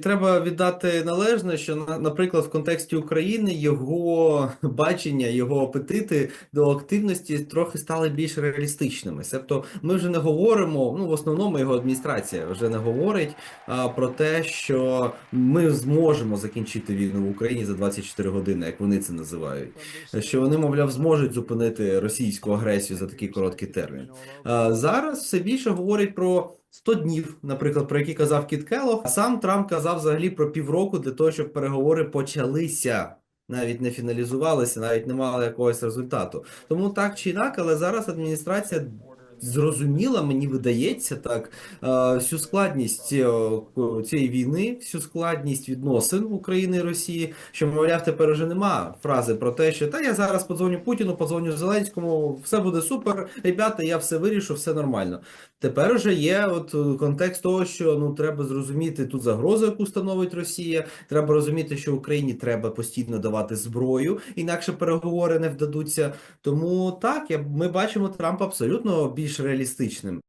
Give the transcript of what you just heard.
треба віддати належне, що на- наприклад, в контексті України його бачення, його апетити до активності трохи стали більш реалістичними. Себто, ми вже не говоримо. Ну, в основному його адміністрація вже не говорить а, про те, що ми зможемо закінчити війну в Україні за 24 години, як вони це називають. Що вони, мовляв, зможуть зупинити російську агресію за такий короткий термін. А, Зараз все більше говорять про 100 днів, наприклад, про які казав Кіт. А сам Трамп казав взагалі про півроку для того, щоб переговори почалися. Навіть не фіналізувалися, навіть не мали якогось результату. Тому так чи інак, але зараз адміністрація зрозуміла, мені видається так, е, всю складність е, цієї війни, всю складність відносин України і Росії, що, мовляв, тепер уже нема фрази про те, що та я зараз подзвоню Путіну, подзвоню Зеленському, все буде супер, ребята, я все вирішу, все нормально. Тепер уже є от контекст того, що ну треба зрозуміти тут загрозу, яку становить Росія. Треба розуміти, що Україні треба постійно давати зброю, інакше переговори не вдадуться. Тому так, я, ми бачимо Трампа абсолютно більш реалістичним.